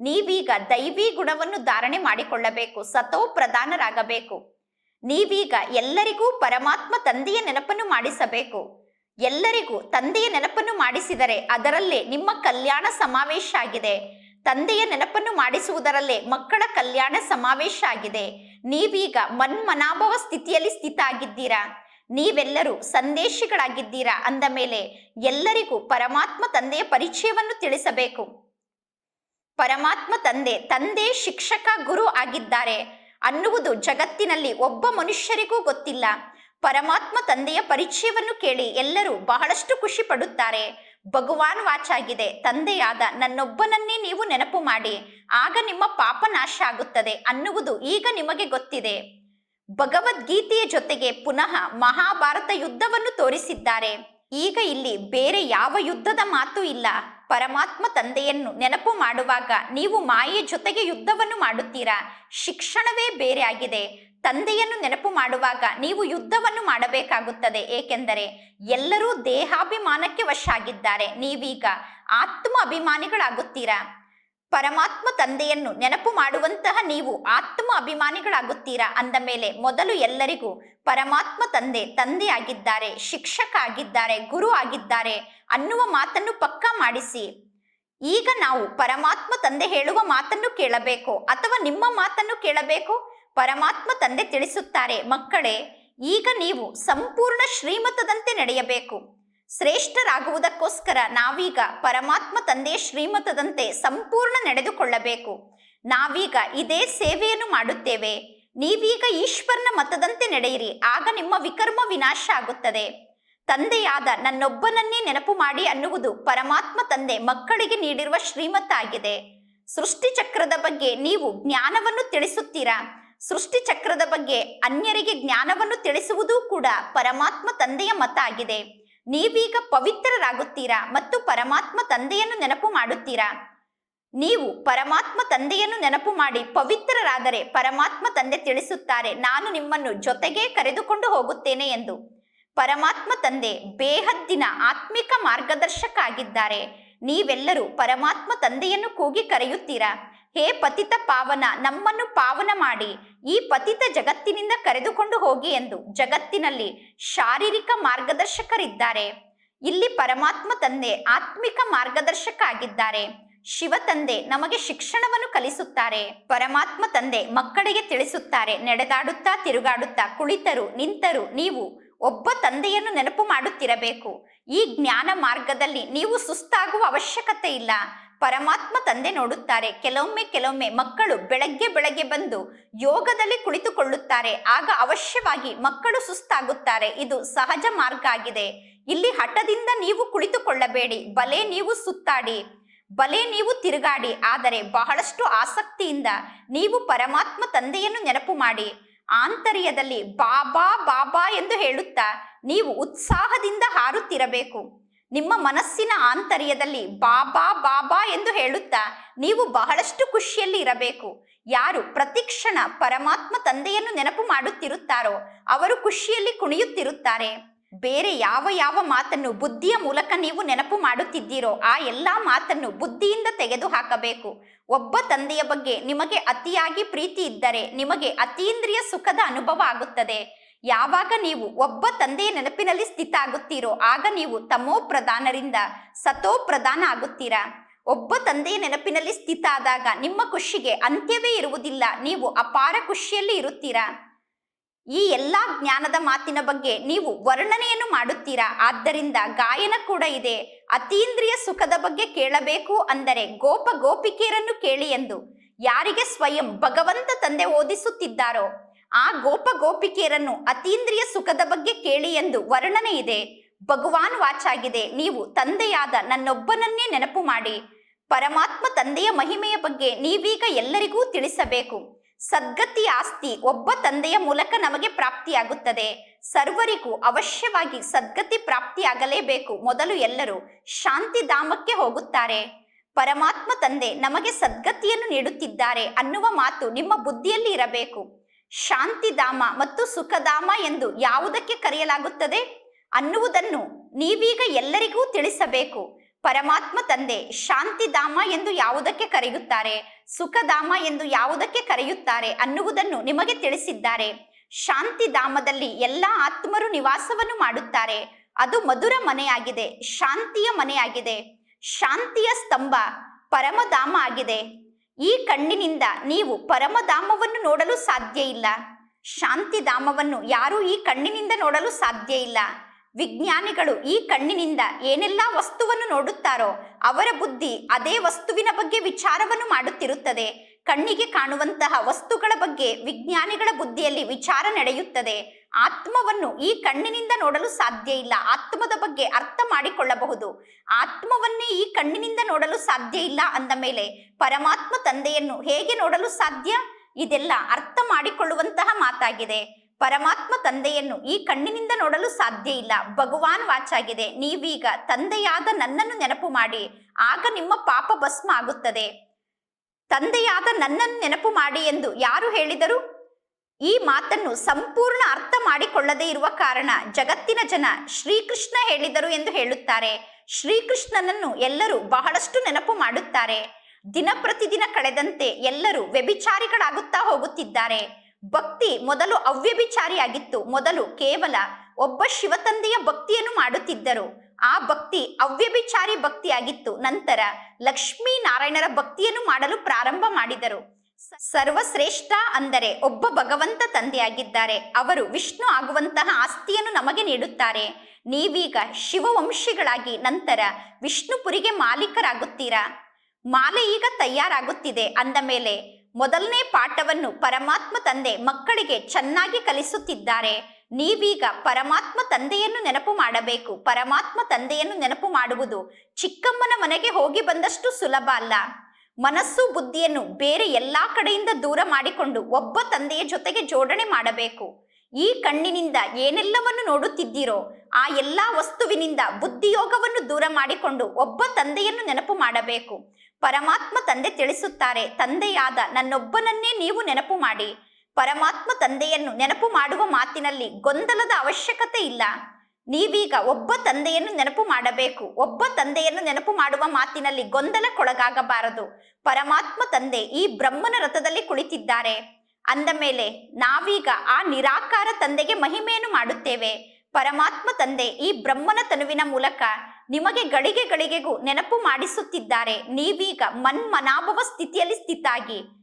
ನೀವೀಗ ದೈವಿ ಗುಣವನ್ನು ಧಾರಣೆ ಮಾಡಿಕೊಳ್ಳಬೇಕು, ಸತೋ ಪ್ರಧಾನರಾಗಬೇಕು. ನೀವೀಗ ಎಲ್ಲರಿಗೂ ಪರಮಾತ್ಮ ತಂದೆಯ ನೆನಪನ್ನು ಮಾಡಿಸಬೇಕು. ಎಲ್ಲರಿಗೂ ತಂದೆಯ ನೆನಪನ್ನು ಮಾಡಿಸಿದರೆ ಅದರಲ್ಲೇ ನಿಮ್ಮ ಕಲ್ಯಾಣ ಸಮಾವೇಶ ಆಗಿದೆ. ತಂದೆಯ ನೆನಪನ್ನು ಮಾಡಿಸುವುದರಲ್ಲೇ ಮಕ್ಕಳ ಕಲ್ಯಾಣ ಸಮಾವೇಶ ಆಗಿದೆ. ನೀವೀಗ ಮನ್ಮನಾಭವ ಸ್ಥಿತಿಯಲ್ಲಿ ಸ್ಥಿತ ಆಗಿದ್ದೀರಾ? ನೀವೆಲ್ಲರೂ ಸಂದೇಶಿಗಳಾಗಿದ್ದೀರಾ? ಅಂದ ಮೇಲೆ ಎಲ್ಲರಿಗೂ ಪರಮಾತ್ಮ ತಂದೆಯ ಪರಿಚಯವನ್ನು ತಿಳಿಸಬೇಕು. ಪರಮಾತ್ಮ ತಂದೆ ತಂದೆ ಶಿಕ್ಷಕ ಗುರು ಆಗಿದ್ದಾರೆ ಅನ್ನುವುದು ಜಗತ್ತಿನಲ್ಲಿ ಒಬ್ಬ ಮನುಷ್ಯರಿಗೂ ಗೊತ್ತಿಲ್ಲ. ಪರಮಾತ್ಮ ತಂದೆಯ ಪರಿಚಯವನ್ನು ಕೇಳಿ ಎಲ್ಲರೂ ಬಹಳಷ್ಟು ಖುಷಿ ಪಡುತ್ತಾರೆ. ಭಗವಾನ್ ವಾಚಾಗಿದೆ. ತಂದೆಯಾದ ನನ್ನೊಬ್ಬನನ್ನೇ ನೀವು ನೆನಪು ಮಾಡಿ. ಆಗ ನಿಮ್ಮ ಪಾಪ ನಾಶ ಆಗುತ್ತದೆ ಅನ್ನುವುದು ಈಗ ನಿಮಗೆ ಗೊತ್ತಿದೆ. ಭಗವದ್ಗೀತೆಯ ಜೊತೆಗೆ ಪುನಃ ಮಹಾಭಾರತ ಯುದ್ಧವನ್ನು ತೋರಿಸಿದ್ದಾರೆ. ಈಗ ಇಲ್ಲಿ ಬೇರೆ ಯಾವ ಯುದ್ಧದ ಮಾತು ಇಲ್ಲ. ಪರಮಾತ್ಮ ತಂದೆಯನ್ನು ನೆನಪು ಮಾಡುವಾಗ ನೀವು ಮಾಯೆಯ ಜೊತೆಗೆ ಯುದ್ಧವನ್ನು ಮಾಡುತ್ತೀರಾ? ಶಿಕ್ಷಣವೇ ಬೇರೆ ಆಗಿದೆ. ತಂದೆಯನ್ನು ನೆನಪು ಮಾಡುವಾಗ ನೀವು ಯುದ್ಧವನ್ನು ಮಾಡಬೇಕಾಗುತ್ತದೆ. ಏಕೆಂದರೆ ಎಲ್ಲರೂ ದೇಹಾಭಿಮಾನಕ್ಕೆ ವಶಾಗಿದ್ದಾರೆ ನೀವೀಗ ಆತ್ಮ ಅಭಿಮಾನಿಗಳಾಗುತ್ತೀರಾ ಪರಮಾತ್ಮ ತಂದೆಯನ್ನು ನೆನಪು ಮಾಡುವಂತಹ ನೀವು ಆತ್ಮ ಅಭಿಮಾನಿಗಳಾಗುತ್ತೀರಾ ಅಂದ ಮೇಲೆ ಮೊದಲು ಎಲ್ಲರಿಗೂ ಪರಮಾತ್ಮ ತಂದೆ, ತಂದೆಯಾಗಿದ್ದಾರೆ, ಶಿಕ್ಷಕ ಆಗಿದ್ದಾರೆ, ಗುರು ಆಗಿದ್ದಾರೆ ಅನ್ನುವ ಮಾತನ್ನು ಪಕ್ಕಾ ಮಾಡಿಸಿ. ಈಗ ನಾವು ಪರಮಾತ್ಮ ತಂದೆ ಹೇಳುವ ಮಾತನ್ನು ಕೇಳಬೇಕು ಅಥವಾ ನಿಮ್ಮ ಮಾತನ್ನು ಕೇಳಬೇಕು? ಪರಮಾತ್ಮ ತಂದೆ ತಿಳಿಸುತ್ತಾರೆ. ಮಕ್ಕಳೇ, ಈಗ ನೀವು ಸಂಪೂರ್ಣ ಶ್ರೀಮತದಂತೆ ನಡೆಯಬೇಕು. ಶ್ರೇಷ್ಠರಾಗುವುದಕ್ಕೋಸ್ಕರ ನಾವೀಗ ಪರಮಾತ್ಮ ತಂದೆ ಶ್ರೀಮತದಂತೆ ಸಂಪೂರ್ಣ ನಡೆದುಕೊಳ್ಳಬೇಕು. ನಾವೀಗ ಇದೇ ಸೇವೆಯನ್ನು ಮಾಡುತ್ತೇವೆ. ನೀವೀಗ ಈಶ್ವರನ ಮತದಂತೆ ನಡೆಯಿರಿ. ಆಗ ನಿಮ್ಮ ವಿಕರ್ಮ ವಿನಾಶ ಆಗುತ್ತದೆ. ತಂದೆಯಾದ ನನ್ನೊಬ್ಬನನ್ನೇ ನೆನಪು ಮಾಡಿ ಅನ್ನುವುದು ಪರಮಾತ್ಮ ತಂದೆ ಮಕ್ಕಳಿಗೆ ನೀಡಿರುವ ಶ್ರೀಮತ ಆಗಿದೆ ಸೃಷ್ಟಿ ಚಕ್ರದ ಬಗ್ಗೆ ನೀವು ಜ್ಞಾನವನ್ನು ತಿಳಿಸುತ್ತೀರಾ? ಸೃಷ್ಟಿ ಚಕ್ರದ ಬಗ್ಗೆ ಅನ್ಯರಿಗೆ ಜ್ಞಾನವನ್ನು ತಿಳಿಸುವುದೂ ಕೂಡ ಪರಮಾತ್ಮ ತಂದೆಯ ಮತ ಆಗಿದೆ. ನೀವೀಗ ಪವಿತ್ರರಾಗುತ್ತೀರಾ ಮತ್ತು ಪರಮಾತ್ಮ ತಂದೆಯನ್ನು ನೆನಪು ಮಾಡುತ್ತೀರಾ? ನೀವು ಪರಮಾತ್ಮ ತಂದೆಯನ್ನು ನೆನಪು ಮಾಡಿ ಪವಿತ್ರರಾದರೆ ಪರಮಾತ್ಮ ತಂದೆ ತಿಳಿಸುತ್ತಾರೆ, ನಾನು ನಿಮ್ಮನ್ನು ಜೊತೆಗೇ ಕರೆದುಕೊಂಡು ಹೋಗುತ್ತೇನೆ ಎಂದು. ಪರಮಾತ್ಮ ತಂದೆ ಬೇಹದ್ದಿನ ಆತ್ಮಿಕ ಮಾರ್ಗದರ್ಶಕ ಆಗಿದ್ದಾರೆ. ನೀವೆಲ್ಲರೂ ಪರಮಾತ್ಮ ತಂದೆಯನ್ನು ಕೂಗಿ ಕರೆಯುತ್ತೀರಾ? ಹೇ ಪತಿತ ಪಾವನ, ನಮ್ಮನ್ನು ಪಾವನ ಮಾಡಿ, ಈ ಪತಿತ ಜಗತ್ತಿನಿಂದ ಕರೆದುಕೊಂಡು ಹೋಗಿ ಎಂದು ಜಗತ್ತಿನಲ್ಲಿ ಶಾರೀರಿಕ ಮಾರ್ಗದರ್ಶಕರಿದ್ದಾರೆ. ಇಲ್ಲಿ ಪರಮಾತ್ಮ ತಂದೆ, ಆತ್ಮಿಕ ಮಾರ್ಗದರ್ಶಕ ಆಗಿದ್ದಾರೆ ಶಿವ ತಂದೆ ನಮಗೆ ಶಿಕ್ಷಣವನ್ನು ಕಲಿಸುತ್ತಾರೆ. ಪರಮಾತ್ಮ ತಂದೆ ಮಕ್ಕಳಿಗೆ ತಿಳಿಸುತ್ತಾರೆ. ನಡೆದಾಡುತ್ತಾ, ತಿರುಗಾಡುತ್ತಾ, ಕುಳಿತರು, ನಿಂತರು, ನೀವು ಒಬ್ಬ ತಂದೆಯನ್ನು ನೆನಪು ಮಾಡುತ್ತಿರಬೇಕು. ಈ ಜ್ಞಾನ ಮಾರ್ಗದಲ್ಲಿ ನೀವು ಸುಸ್ತಾಗುವ ಅವಶ್ಯಕತೆ ಇಲ್ಲ. ಪರಮಾತ್ಮ ತಂದೆ ನೋಡುತ್ತಾರೆ. ಕೆಲವೊಮ್ಮೆ ಕೆಲವೊಮ್ಮೆ ಮಕ್ಕಳು ಬೆಳಗ್ಗೆ ಬೆಳಗ್ಗೆ ಬಂದು ಯೋಗದಲ್ಲಿ ಕುಳಿತುಕೊಳ್ಳುತ್ತಾರೆ. ಆಗ ಅವಶ್ಯವಾಗಿ ಮಕ್ಕಳು ಸುಸ್ತಾಗುತ್ತಾರೆ. ಇದು ಸಹಜ ಮಾರ್ಗ ಆಗಿದೆ. ಇಲ್ಲಿ ಹಠದಿಂದ ನೀವು ಕುಳಿತುಕೊಳ್ಳಬೇಡಿ. ಬಲೆ ನೀವು ಸುತ್ತಾಡಿ. ಬಲೆ ನೀವು ತಿರುಗಾಡಿ. ಆದರೆ ಬಹಳಷ್ಟು ಆಸಕ್ತಿಯಿಂದ ನೀವು ಪರಮಾತ್ಮ ತಂದೆಯನ್ನು ನೆನಪು ಮಾಡಿ. ಆಂತರ್ಯದಲ್ಲಿ ಬಾಬಾ ಬಾಬಾ ಎಂದು ಹೇಳುತ್ತಾ ನೀವು ಉತ್ಸಾಹದಿಂದ ಹಾರುತ್ತಿರಬೇಕು. ನಿಮ್ಮ ಮನಸ್ಸಿನ ಆಂತರ್ಯದಲ್ಲಿ ಬಾಬಾ ಬಾಬಾ ಎಂದು ಹೇಳುತ್ತಾ ನೀವು ಬಹಳಷ್ಟು ಖುಷಿಯಲ್ಲಿ ಇರಬೇಕು. ಯಾರು ಪ್ರತಿಕ್ಷಣ ಪರಮಾತ್ಮ ತಂದೆಯನ್ನು ನೆನಪು ಮಾಡುತ್ತಿರುತ್ತಾರೋ ಅವರು ಖುಷಿಯಲ್ಲಿ ಕುಣಿಯುತ್ತಿರುತ್ತಾರೆ. ಬೇರೆ ಯಾವ ಯಾವ ಮಾತನ್ನು ಬುದ್ಧಿಯ ಮೂಲಕ ನೀವು ನೆನಪು ಮಾಡುತ್ತಿದ್ದೀರೋ ಆ ಎಲ್ಲಾ ಮಾತನ್ನು ಬುದ್ಧಿಯಿಂದ ತೆಗೆದು ಹಾಕಬೇಕು ಒಬ್ಬ ತಂದೆಯ ಬಗ್ಗೆ ನಿಮಗೆ ಅತಿಯಾಗಿ ಪ್ರೀತಿ ಇದ್ದರೆ ನಿಮಗೆ ಅತೀಂದ್ರಿಯ ಸುಖದ ಅನುಭವ ಆಗುತ್ತದೆ. ಯಾವಾಗ ನೀವು ಒಬ್ಬ ತಂದೆಯ ನೆನಪಿನಲ್ಲಿ ಸ್ಥಿತ ಆಗುತ್ತೀರೋ ಆಗ ನೀವು ತಮೋ ಪ್ರಧಾನರಿಂದ ಸತೋ ಪ್ರಧಾನ ಆಗುತ್ತೀರಾ? ಒಬ್ಬ ತಂದೆಯ ನೆನಪಿನಲ್ಲಿ ಸ್ಥಿತ ಆದಾಗ ನಿಮ್ಮ ಖುಷಿಗೆ ಅಂತ್ಯವೇ ಇರುವುದಿಲ್ಲ, ನೀವು ಅಪಾರ ಖುಷಿಯಲ್ಲಿ ಇರುತ್ತೀರಾ? ಈ ಎಲ್ಲ ಜ್ಞಾನದ ಮಾತಿನ ಬಗ್ಗೆ ನೀವು ವರ್ಣನೆಯನ್ನು ಮಾಡುತ್ತೀರಾ? ಆದ್ದರಿಂದ ಗಾಯನ ಕೂಡ ಇದೆ. ಅತೀಂದ್ರಿಯ ಸುಖದ ಬಗ್ಗೆ ಕೇಳಬೇಕು ಅಂದರೆ ಗೋಪ ಗೋಪಿಕೆಯರನ್ನು ಕೇಳಿ ಎಂದು ಯಾರಿಗೆ ಸ್ವಯಂ ಭಗವಂತ ತಂದೆ ಓದಿಸುತ್ತಿದ್ದಾರೋ? ಆ ಗೋಪ ಗೋಪಿಕೆಯರನ್ನು ಅತೀಂದ್ರಿಯ ಸುಖದ ಬಗ್ಗೆ ಕೇಳಿ ಎಂದು ವರ್ಣನೆ ಇದೆ. ಭಗವಾನ್ ವಾಚಾಗಿದೆ ನೀವು ತಂದೆಯಾದ ನನ್ನೊಬ್ಬನನ್ನೇ ನೆನಪು ಮಾಡಿ. ಪರಮಾತ್ಮ ತಂದೆಯ ಮಹಿಮೆಯ ಬಗ್ಗೆ ನೀವೀಗ ಎಲ್ಲರಿಗೂ ತಿಳಿಸಬೇಕು. ಸದ್ಗತಿ ಆಸ್ತಿ ಒಬ್ಬ ತಂದೆಯ ಮೂಲಕ ನಮಗೆ ಪ್ರಾಪ್ತಿಯಾಗುತ್ತದೆ. ಸರ್ವರಿಗೂ ಅವಶ್ಯವಾಗಿ ಸದ್ಗತಿ ಪ್ರಾಪ್ತಿಯಾಗಲೇಬೇಕು ಮೊದಲು ಎಲ್ಲರೂ ಶಾಂತಿಧಾಮಕ್ಕೆ ಹೋಗುತ್ತಾರೆ. ಪರಮಾತ್ಮ ತಂದೆ ನಮಗೆ ಸದ್ಗತಿಯನ್ನು ನೀಡುತ್ತಿದ್ದಾರೆ ಅನ್ನುವ ಮಾತು ನಿಮ್ಮ ಬುದ್ಧಿಯಲ್ಲಿ ಇರಬೇಕು. ಶಾಂತಿಧಾಮ ಮತ್ತು ಸುಖಧಾಮ ಎಂದು ಯಾವುದಕ್ಕೆ ಕರೆಯಲಾಗುತ್ತದೆ? ಅನ್ನುವುದನ್ನು ನೀವೀಗ ಎಲ್ಲರಿಗೂ ತಿಳಿಸಬೇಕು. ಪರಮಾತ್ಮ ತಂದೆ ಶಾಂತಿಧಾಮ ಎಂದು ಯಾವುದಕ್ಕೆ ಕರೆಯುತ್ತಾರೆ? ಸುಖಧಾಮ ಎಂದು ಯಾವುದಕ್ಕೆ ಕರೆಯುತ್ತಾರೆ ಅನ್ನುವುದನ್ನು ನಿಮಗೆ ತಿಳಿಸಿದ್ದಾರೆ. ಶಾಂತಿಧಾಮದಲ್ಲಿ ಎಲ್ಲ ಆತ್ಮರು ನಿವಾಸವನ್ನು ಮಾಡುತ್ತಾರೆ. ಅದು ಮಧುರ ಮನೆಯಾಗಿದೆ, ಶಾಂತಿಯ ಮನೆಯಾಗಿದೆ. ಶಾಂತಿಯ ಸ್ತಂಭ ಪರಮಧಾಮ ಆಗಿದೆ. ಈ ಕಣ್ಣಿನಿಂದ ನೀವು ಪರಮಧಾಮವನ್ನು ನೋಡಲು ಸಾಧ್ಯ ಇಲ್ಲ. ಶಾಂತಿಧಾಮವನ್ನು ಯಾರೂ ಈ ಕಣ್ಣಿನಿಂದ ನೋಡಲು ಸಾಧ್ಯ ಇಲ್ಲ. ವಿಜ್ಞಾನಿಗಳು ಈ ಕಣ್ಣಿನಿಂದ ಏನೆಲ್ಲ ವಸ್ತುವನ್ನು ನೋಡುತ್ತಾರೋ ಅವರ ಬುದ್ಧಿ ಅದೇ ವಸ್ತುವಿನ ಬಗ್ಗೆ ವಿಚಾರವನ್ನು ಮಾಡುತ್ತಿರುತ್ತದೆ. ಕಣ್ಣಿಗೆ ಕಾಣುವಂತಹ ವಸ್ತುಗಳ ಬಗ್ಗೆ ವಿಜ್ಞಾನಿಗಳ ಬುದ್ಧಿಯಲ್ಲಿ ವಿಚಾರ ನಡೆಯುತ್ತದೆ. ಆತ್ಮವನ್ನು ಈ ಕಣ್ಣಿನಿಂದ ನೋಡಲು ಸಾಧ್ಯ ಇಲ್ಲ. ಆತ್ಮದ ಬಗ್ಗೆ ಅರ್ಥ ಮಾಡಿಕೊಳ್ಳಬಹುದು. ಆತ್ಮವನ್ನೇ ಈ ಕಣ್ಣಿನಿಂದ ನೋಡಲು ಸಾಧ್ಯ ಇಲ್ಲ ಅಂದ ಮೇಲೆ ಪರಮಾತ್ಮ ತಂದೆಯನ್ನು ಹೇಗೆ ನೋಡಲು ಸಾಧ್ಯ? ಇದೆಲ್ಲ ಅರ್ಥ ಮಾಡಿಕೊಳ್ಳುವಂತಹ ಮಾತಾಗಿದೆ. ಪರಮಾತ್ಮ ತಂದೆಯನ್ನು ಈ ಕಣ್ಣಿನಿಂದ ನೋಡಲು ಸಾಧ್ಯ ಇಲ್ಲ. ಭಗವಾನ್ ವಾಚಾಗಿದೆ. ನೀವೀಗ ತಂದೆಯಾದ ನನ್ನನ್ನು ನೆನಪು ಮಾಡಿ. ಆಗ ನಿಮ್ಮ ಪಾಪ ಭಸ್ಮ ಆಗುತ್ತದೆ. ತಂದೆಯಾದ ನನ್ನನ್ನು ನೆನಪು ಮಾಡಿ ಎಂದು ಯಾರು ಹೇಳಿದರು? ಈ ಮಾತನ್ನು ಸಂಪೂರ್ಣ ಅರ್ಥ ಮಾಡಿಕೊಳ್ಳದೇ ಇರುವ ಕಾರಣ ಜಗತ್ತಿನ ಜನ ಶ್ರೀಕೃಷ್ಣ ಹೇಳಿದರು ಎಂದು ಹೇಳುತ್ತಾರೆ. ಶ್ರೀಕೃಷ್ಣನನ್ನು ಎಲ್ಲರೂ ಬಹಳಷ್ಟು ನೆನಪು ಮಾಡುತ್ತಾರೆ. ದಿನ ಪ್ರತಿದಿನ ಕಳೆದಂತೆ ಎಲ್ಲರೂ ವ್ಯಭಿಚಾರಿಗಳಾಗುತ್ತಾ ಹೋಗುತ್ತಿದ್ದಾರೆ. ಭಕ್ತಿ ಮೊದಲು ಅವ್ಯಭಿಚಾರಿಯಾಗಿತ್ತು. ಮೊದಲು ಕೇವಲ ಒಬ್ಬ ಶಿವತಂದೆಯ ಭಕ್ತಿಯನ್ನು ಮಾಡುತ್ತಿದ್ದರು. ಆ ಭಕ್ತಿ ಅವ್ಯಭಿಚಾರಿ ಭಕ್ತಿಯಾಗಿತ್ತು. ನಂತರ ಲಕ್ಷ್ಮೀ ನಾರಾಯಣರ ಭಕ್ತಿಯನ್ನು ಮಾಡಲು ಪ್ರಾರಂಭ ಮಾಡಿದರು. ಸರ್ವಶ್ರೇಷ್ಠ ಅಂದರೆ ಒಬ್ಬ ಭಗವಂತ ತಂದೆಯಾಗಿದ್ದಾರೆ. ಅವರು ವಿಷ್ಣು ಆಗುವಂತಹ ಆಸ್ತಿಯನ್ನು ನಮಗೆ ನೀಡುತ್ತಾರೆ. ನೀವೀಗ ಶಿವವಂಶಿಗಳಾಗಿ ನಂತರ ವಿಷ್ಣುಪುರಿಗೆ ಮಾಲೀಕರಾಗುತ್ತೀರಾ? ಮಾಲೆ ಈಗ ತಯಾರಾಗುತ್ತಿದೆ. ಅಂದ ಮೇಲೆ ಮೊದಲನೇ ಪಾಠವನ್ನು ಪರಮಾತ್ಮ ತಂದೆ ಮಕ್ಕಳಿಗೆ ಚೆನ್ನಾಗಿ ಕಲಿಸುತ್ತಿದ್ದಾರೆ. ನೀವೀಗ ಪರಮಾತ್ಮ ತಂದೆಯನ್ನು ನೆನಪು ಮಾಡಬೇಕು. ಪರಮಾತ್ಮ ತಂದೆಯನ್ನು ನೆನಪು ಮಾಡುವುದು ಚಿಕ್ಕಮ್ಮನ ಮನೆಗೆ ಹೋಗಿ ಬಂದಷ್ಟು ಸುಲಭ ಅಲ್ಲ. ಮನಸ್ಸು ಬುದ್ಧಿಯನ್ನು ಬೇರೆ ಎಲ್ಲಾ ಕಡೆಯಿಂದ ದೂರ ಮಾಡಿಕೊಂಡು ಒಬ್ಬ ತಂದೆಯ ಜೊತೆಗೆ ಜೋಡಣೆ ಮಾಡಬೇಕು. ಈ ಕಣ್ಣಿನಿಂದ ಏನೆಲ್ಲವನ್ನು ನೋಡುತ್ತಿದ್ದೀರೋ, ಆ ಎಲ್ಲ ವಸ್ತುವಿನಿಂದ ಬುದ್ಧಿಯೋಗವನ್ನು ದೂರ ಮಾಡಿಕೊಂಡು ಒಬ್ಬ ತಂದೆಯನ್ನು ನೆನಪು ಮಾಡಬೇಕು. ಪರಮಾತ್ಮ ತಂದೆ ತಿಳಿಸುತ್ತಾರೆ, ತಂದೆಯಾದ ನನ್ನೊಬ್ಬನನ್ನೇ ನೀವು ನೆನಪು ಮಾಡಿ. ಪರಮಾತ್ಮ ತಂದೆಯನ್ನು ನೆನಪು ಮಾಡುವ ಮಾತಿನಲ್ಲಿ ಗೊಂದಲದ ಅವಶ್ಯಕತೆ ಇಲ್ಲ. ನೀವೀಗ ಒಬ್ಬ ತಂದೆಯನ್ನು ನೆನಪು ಮಾಡಬೇಕು. ಒಬ್ಬ ತಂದೆಯನ್ನು ನೆನಪು ಮಾಡುವ ಮಾತಿನಲ್ಲಿ ಗೊಂದಲಕ್ಕೊಳಗಾಗಬಾರದು. ಪರಮಾತ್ಮ ತಂದೆ ಈ ಬ್ರಹ್ಮನ ರಥದಲ್ಲಿ ಕುಳಿತಿದ್ದಾರೆ. ಅಂದ ಮೇಲೆ ನಾವೀಗ ಆ ನಿರಾಕಾರ ತಂದೆಗೆ ಮಹಿಮೆಯನ್ನು ಮಾಡುತ್ತೇವೆ. ಪರಮಾತ್ಮ ತಂದೆ ಈ ಬ್ರಹ್ಮನ ತನುವಿನ ಮೂಲಕ ನಿಮಗೆ ಗಳಿಗೆ ಗಳಿಗೆಗೂ ನೆನಪು ಮಾಡಿಸುತ್ತಿದ್ದಾರೆ. ನೀವೀಗ ಮನ್ಮನಾಭವ ಸ್ಥಿತಿಯಲ್ಲಿ ಸ್ಥಿತಾಗಿ.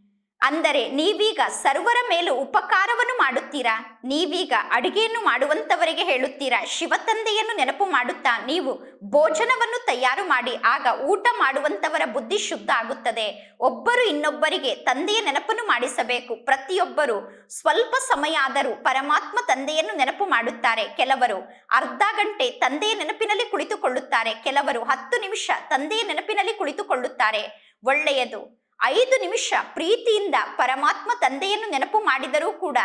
ಅಂದರೆ ನೀವೀಗ ಸರ್ವರ ಮೇಲೂ ಉಪಕಾರವನ್ನು ಮಾಡುತ್ತೀರಾ? ನೀವೀಗ ಅಡುಗೆಯನ್ನು ಮಾಡುವಂತವರಿಗೆ ಹೇಳುತ್ತೀರಾ? ಶಿವತಂದೆಯನ್ನು ನೆನಪು ಮಾಡುತ್ತಾ? ನೀವು ಭೋಜನವನ್ನು ತಯಾರು ಮಾಡಿ ಆಗ ಊಟ ಮಾಡುವಂತವರ ಬುದ್ಧಿ ಶುದ್ಧ ಆಗುತ್ತದೆ. ಒಬ್ಬರು ಇನ್ನೊಬ್ಬರಿಗೆ ತಂದೆಯ ನೆನಪನ್ನು ಮಾಡಿಸಬೇಕು. ಪ್ರತಿಯೊಬ್ಬರು ಸ್ವಲ್ಪ ಸಮಯ ಆದರೂ ಪರಮಾತ್ಮ ತಂದೆಯನ್ನು ನೆನಪು ಮಾಡುತ್ತಾರೆ. ಕೆಲವರು ಅರ್ಧ ಗಂಟೆ ತಂದೆಯ ನೆನಪಿನಲ್ಲಿ ಕುಳಿತುಕೊಳ್ಳುತ್ತಾರೆ. ಕೆಲವರು ಹತ್ತು ನಿಮಿಷ ತಂದೆಯ ನೆನಪಿನಲ್ಲಿ ಕುಳಿತುಕೊಳ್ಳುತ್ತಾರೆ. ಒಳ್ಳೆಯದು. ಐದು ನಿಮಿಷ ಪ್ರೀತಿಯಿಂದ ಪರಮಾತ್ಮ ತಂದೆಯನ್ನು ನೆನಪು ಮಾಡಿದರೂ ಕೂಡ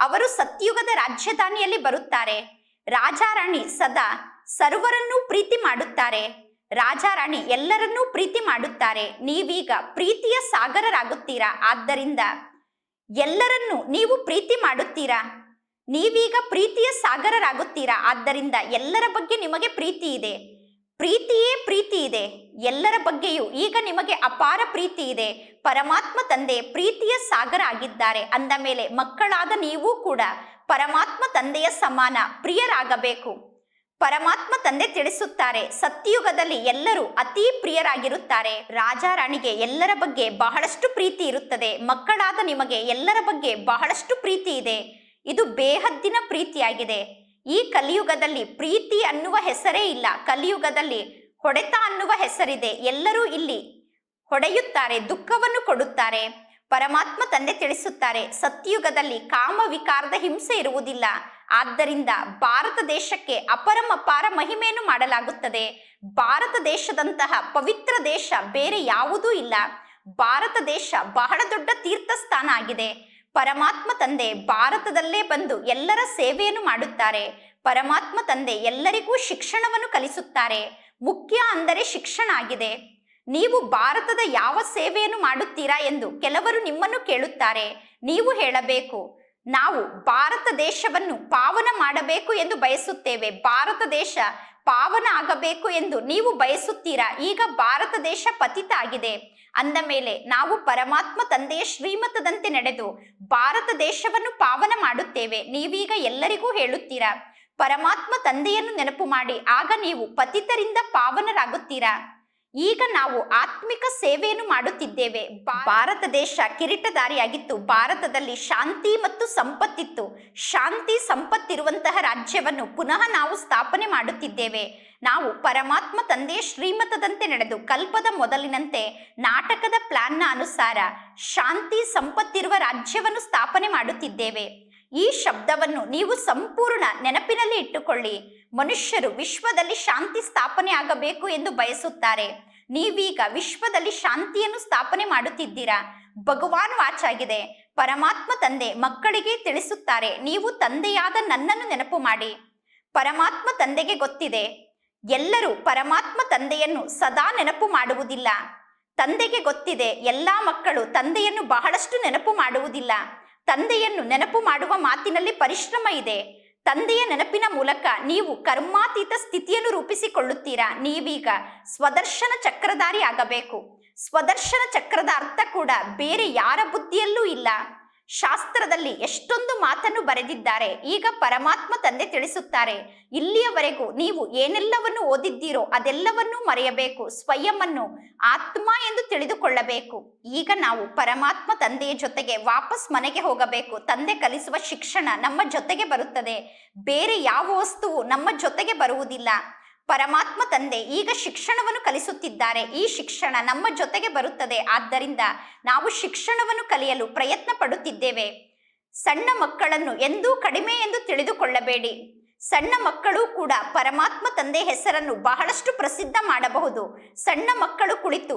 ಅವರು ಸತ್ಯುಗದ ರಾಜಧಾನಿಯಲ್ಲಿ ಬರುತ್ತಾರೆ. ರಾಜಾರಾಣಿ ಸದಾ ಸರ್ವರನ್ನೂ ಪ್ರೀತಿ ಮಾಡುತ್ತಾರೆ. ರಾಜಾರಾಣಿ ಎಲ್ಲರನ್ನೂ ಪ್ರೀತಿ ಮಾಡುತ್ತಾರೆ. ನೀವೀಗ ಪ್ರೀತಿಯ ಸಾಗರರಾಗುತ್ತೀರಾ? ಆದ್ದರಿಂದ ಎಲ್ಲರನ್ನೂ ನೀವು ಪ್ರೀತಿ ಮಾಡುತ್ತೀರಾ? ನೀವೀಗ ಪ್ರೀತಿಯ ಸಾಗರರಾಗುತ್ತೀರಾ? ಆದ್ದರಿಂದ ಎಲ್ಲರ ಬಗ್ಗೆ ನಿಮಗೆ ಪ್ರೀತಿ ಇದೆ. ಪ್ರೀತಿಯೇ ಪ್ರೀತಿ ಇದೆ. ಎಲ್ಲರ ಬಗ್ಗೆಯೂ ಈಗ ನಿಮಗೆ ಅಪಾರ ಪ್ರೀತಿ ಇದೆ. ಪರಮಾತ್ಮ ತಂದೆ ಪ್ರೀತಿಯ ಸಾಗರ ಆಗಿದ್ದಾರೆ. ಅಂದ ಮೇಲೆ ಮಕ್ಕಳಾದ ನೀವು ಕೂಡ ಪರಮಾತ್ಮ ತಂದೆಯ ಸಮಾನ ಪ್ರಿಯರಾಗಬೇಕು. ಪರಮಾತ್ಮ ತಂದೆ ತಿಳಿಸುತ್ತಾರೆ ಸತ್ಯಯುಗದಲ್ಲಿ ಎಲ್ಲರೂ ಅತಿ ಪ್ರಿಯರಾಗಿರುತ್ತಾರೆ. ರಾಜಾರಾಣಿಗೆ ಎಲ್ಲರ ಬಗ್ಗೆ ಬಹಳಷ್ಟು ಪ್ರೀತಿ ಇರುತ್ತದೆ. ಮಕ್ಕಳಾದ ನಿಮಗೆ ಎಲ್ಲರ ಬಗ್ಗೆ ಬಹಳಷ್ಟು ಪ್ರೀತಿ ಇದೆ. ಇದು ಬೇಹದ್ದಿನ ಪ್ರೀತಿಯಾಗಿದೆ. ಈ ಕಲಿಯುಗದಲ್ಲಿ ಪ್ರೀತಿ ಅನ್ನುವ ಹೆಸರೇ ಇಲ್ಲ. ಕಲಿಯುಗದಲ್ಲಿ ಹೊಡೆತ ಅನ್ನುವ ಹೆಸರಿದೆ. ಎಲ್ಲರೂ ಇಲ್ಲಿ ಹೊಡೆಯುತ್ತಾರೆ, ದುಃಖವನ್ನು ಕೊಡುತ್ತಾರೆ, ಪರಮಾತ್ಮ ತಂದೆ ತಿಳಿಸುತ್ತಾರೆ. ಸತ್ಯುಗದಲ್ಲಿ ಕಾಮ ವಿಕಾರದ ಹಿಂಸೆ ಇರುವುದಿಲ್ಲ. ಆದ್ದರಿಂದ ಭಾರತ ದೇಶಕ್ಕೆ ಅಪರಮಪಾರ ಮಹಿಮೆಯನ್ನು ಮಾಡಲಾಗುತ್ತದೆ. ಭಾರತ ದೇಶದಂತಹ ಪವಿತ್ರ ದೇಶ ಬೇರೆ ಯಾವುದೂ ಇಲ್ಲ. ಭಾರತ ದೇಶ ಬಹಳ ದೊಡ್ಡ ತೀರ್ಥಸ್ಥಾನ ಆಗಿದೆ. ಪರಮಾತ್ಮ ತಂದೆ ಭಾರತದಲ್ಲೇ ಬಂದು ಎಲ್ಲರ ಸೇವೆಯನ್ನು ಮಾಡುತ್ತಾರೆ. ಪರಮಾತ್ಮ ತಂದೆ ಎಲ್ಲರಿಗೂ ಶಿಕ್ಷಣವನ್ನು ಕಲಿಸುತ್ತಾರೆ. ಮುಖ್ಯ ಅಂದರೆ ಶಿಕ್ಷಣ ಆಗಿದೆ. ನೀವು ಭಾರತದ ಯಾವ ಸೇವೆಯನ್ನು ಮಾಡುತ್ತೀರಾ ಎಂದು ಕೆಲವರು ನಿಮ್ಮನ್ನು ಕೇಳುತ್ತಾರೆ. ನೀವು ಹೇಳಬೇಕು, ನಾವು ಭಾರತ ದೇಶವನ್ನು ಪಾವನ ಮಾಡಬೇಕು ಎಂದು ಬಯಸುತ್ತೇವೆ. ಭಾರತ ದೇಶ ಪಾವನ ಆಗಬೇಕು ಎಂದು ನೀವು ಬಯಸುತ್ತೀರಾ? ಈಗ ಭಾರತ ದೇಶ ಪತಿತ ಆಗಿದೆ. ಅಂದ ಮೇಲೆ ನಾವು ಪರಮಾತ್ಮ ತಂದೆಯ ಶ್ರೀಮತದಂತೆ ನಡೆದು ಭಾರತ ದೇಶವನ್ನು ಪಾವನ ಮಾಡುತ್ತೇವೆ. ನೀವೀಗ ಎಲ್ಲರಿಗೂ ಹೇಳುತ್ತೀರಾ? ಪರಮಾತ್ಮ ತಂದೆಯನ್ನು ನೆನಪು ಮಾಡಿ, ಆಗ ನೀವು ಪತಿತರಿಂದ ಪಾವನರಾಗುತ್ತೀರಾ? ಈಗ ನಾವು ಆತ್ಮಿಕ ಸೇವೆಯನ್ನು ಮಾಡುತ್ತಿದ್ದೇವೆ. ಭಾರತ ದೇಶ ಕಿರೀಟಧಾರಿಯಾಗಿತ್ತು. ಭಾರತದಲ್ಲಿ ಶಾಂತಿ ಮತ್ತು ಸಂಪತ್ತಿತ್ತು. ಶಾಂತಿ ಸಂಪತ್ತಿರುವಂತಹ ರಾಜ್ಯವನ್ನು ಪುನಃ ನಾವು ಸ್ಥಾಪನೆ ಮಾಡುತ್ತಿದ್ದೇವೆ. ನಾವು ಪರಮಾತ್ಮ ತಂದೆ ಶ್ರೀಮತದಂತೆ ನಡೆದು ಕಲ್ಪದ ಮೊದಲಿನಂತೆ ನಾಟಕದ ಪ್ಲಾನ್ನ ಅನುಸಾರ ಶಾಂತಿ ಸಂಪತ್ತಿರುವ ರಾಜ್ಯವನ್ನು ಸ್ಥಾಪನೆ ಮಾಡುತ್ತಿದ್ದೇವೆ. ಈ ಶಬ್ದವನ್ನು ನೀವು ಸಂಪೂರ್ಣ ನೆನಪಿನಲ್ಲಿ ಇಟ್ಟುಕೊಳ್ಳಿ. ಮನುಷ್ಯರು ವಿಶ್ವದಲ್ಲಿ ಶಾಂತಿ ಸ್ಥಾಪನೆ ಆಗಬೇಕು ಎಂದು ಬಯಸುತ್ತಾರೆ. ನೀವೀಗ ವಿಶ್ವದಲ್ಲಿ ಶಾಂತಿಯನ್ನು ಸ್ಥಾಪನೆ ಮಾಡುತ್ತಿದ್ದೀರಾ? ಭಗವಾನ್ ವಾಚಾಗಿದೆ ಪರಮಾತ್ಮ ತಂದೆ ಮಕ್ಕಳಿಗೆ ತಿಳಿಸುತ್ತಾರೆ, ನೀವು ತಂದೆಯಾದ ನನ್ನನ್ನು ನೆನಪು ಮಾಡಿ. ಪರಮಾತ್ಮ ತಂದೆಗೆ ಗೊತ್ತಿದೆ ಎಲ್ಲರೂ ಪರಮಾತ್ಮ ತಂದೆಯನ್ನು ಸದಾ ನೆನಪು ಮಾಡುವುದಿಲ್ಲ. ತಂದೆಗೆ ಗೊತ್ತಿದೆ ಎಲ್ಲಾ ಮಕ್ಕಳು ತಂದೆಯನ್ನು ಬಹಳಷ್ಟು ನೆನಪು ಮಾಡುವುದಿಲ್ಲ. ತಂದೆಯನ್ನು ನೆನಪು ಮಾಡುವ ಮಾತಿನಲ್ಲಿ ಪರಿಶ್ರಮ ಇದೆ. ತಂದೆಯ ನೆನಪಿನ ಮೂಲಕ ನೀವು ಕರ್ಮಾತೀತ ಸ್ಥಿತಿಯನ್ನು ರೂಪಿಸಿಕೊಳ್ಳುತ್ತೀರಾ? ನೀವೀಗ ಸ್ವದರ್ಶನ ಚಕ್ರಧಾರಿ ಆಗಬೇಕು. ಸ್ವದರ್ಶನ ಚಕ್ರದ ಅರ್ಥ ಕೂಡ ಬೇರೆ ಯಾರ ಬುದ್ಧಿಯಲ್ಲೂ ಇಲ್ಲ. ಶಾಸ್ತ್ರದಲ್ಲಿ ಎಷ್ಟೊಂದು ಮಾತನ್ನು ಬರೆದಿದ್ದಾರೆ, ಈಗ ಪರಮಾತ್ಮ ತಂದೆ ತಿಳಿಸುತ್ತಾರೆ, ಇಲ್ಲಿಯವರೆಗೂ ನೀವು ಏನೆಲ್ಲವನ್ನು ಓದಿದ್ದೀರೋ ಅದೆಲ್ಲವನ್ನೂ ಮರೆಯಬೇಕು ಸ್ವಯಂವನ್ನು ಆತ್ಮ ಎಂದು ತಿಳಿದುಕೊಳ್ಳಬೇಕು. ಈಗ ನಾವು ಪರಮಾತ್ಮ ತಂದೆಯ ಜೊತೆಗೆ ವಾಪಸ್ ಮನೆಗೆ ಹೋಗಬೇಕು, ತಂದೆ ಕಲಿಸುವ ಶಿಕ್ಷಣ ನಮ್ಮ ಜೊತೆಗೆ ಬರುತ್ತದೆ, ಬೇರೆ ಯಾವ ವಸ್ತುವು ನಮ್ಮ ಜೊತೆಗೆ ಬರುವುದಿಲ್ಲ. ಪರಮಾತ್ಮ ತಂದೆ ಈಗ ಶಿಕ್ಷಣವನ್ನು ಕಲಿಸುತ್ತಿದ್ದಾರೆ. ಈ ಶಿಕ್ಷಣ ನಮ್ಮ ಜೊತೆಗೆ ಬರುತ್ತದೆ. ಆದ್ದರಿಂದ ನಾವು ಶಿಕ್ಷಣವನ್ನು ಕಲಿಯಲು ಪ್ರಯತ್ನ ಪಡುತ್ತಿದ್ದೇವೆ. ಸಣ್ಣ ಮಕ್ಕಳನ್ನು ಎಂದೂ ಕಡಿಮೆ ಎಂದು ತಿಳಿದುಕೊಳ್ಳಬೇಡಿ. ಸಣ್ಣ ಮಕ್ಕಳು ಕೂಡ ಪರಮಾತ್ಮ ತಂದೆ ಹೆಸರನ್ನು ಬಹಳಷ್ಟು ಪ್ರಸಿದ್ಧ ಮಾಡಬಹುದು. ಸಣ್ಣ ಮಕ್ಕಳು ಕುಳಿತು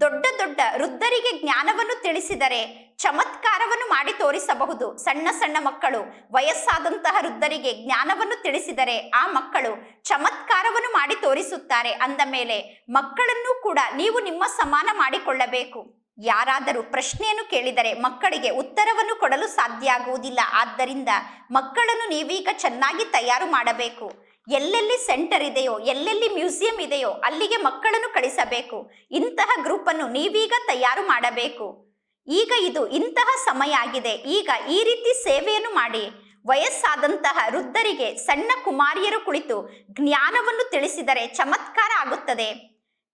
ದೊಡ್ಡ ದೊಡ್ಡ ವೃದ್ಧರಿಗೆ ಜ್ಞಾನವನ್ನು ತಿಳಿಸಿದರೆ ಚಮತ್ಕಾರವನ್ನು ಮಾಡಿ ತೋರಿಸಬಹುದು. ಸಣ್ಣ ಸಣ್ಣ ಮಕ್ಕಳು ವಯಸ್ಸಾದಂತಹ ವೃದ್ಧರಿಗೆ ಜ್ಞಾನವನ್ನು ತಿಳಿಸಿದರೆ ಆ ಮಕ್ಕಳು ಚಮತ್ಕಾರವನ್ನು ಮಾಡಿ ತೋರಿಸುತ್ತಾರೆ. ಅಂದ ಮೇಲೆ ಮಕ್ಕಳನ್ನು ಕೂಡ ನೀವು ನಿಮ್ಮ ಸಮಾನ ಮಾಡಿಕೊಳ್ಳಬೇಕು. ಯಾರಾದರೂ ಪ್ರಶ್ನೆಯನ್ನು ಕೇಳಿದರೆ ಮಕ್ಕಳಿಗೆ ಉತ್ತರವನ್ನು ಕೊಡಲು ಸಾಧ್ಯ ಆಗುವುದಿಲ್ಲ. ಆದ್ದರಿಂದ ಮಕ್ಕಳನ್ನು ನೀವೀಗ ಚೆನ್ನಾಗಿ ತಯಾರು ಮಾಡಬೇಕು. ಎಲ್ಲೆಲ್ಲಿ ಸೆಂಟರ್ ಇದೆಯೋ, ಎಲ್ಲೆಲ್ಲಿ ಮ್ಯೂಸಿಯಂ ಇದೆಯೋ ಅಲ್ಲಿಗೆ ಮಕ್ಕಳನ್ನು ಕಳಿಸಬೇಕು. ಇಂತಹ ಗ್ರೂಪನ್ನು ನೀವೀಗ ತಯಾರು ಮಾಡಬೇಕು. ಈಗ ಇದು ಇಂತಹ ಸಮಯ ಆಗಿದೆ. ಈಗ ಈ ರೀತಿ ಸೇವೆಯನ್ನು ಮಾಡಿ. ವಯಸ್ಸಾದಂತಹ ವೃದ್ಧರಿಗೆ, ಸಣ್ಣ ಕುಮಾರಿಯರು ಕುಳಿತು ಜ್ಞಾನವನ್ನು ತಿಳಿಸಿದರೆ ಚಮತ್ಕಾರ ಆಗುತ್ತದೆ.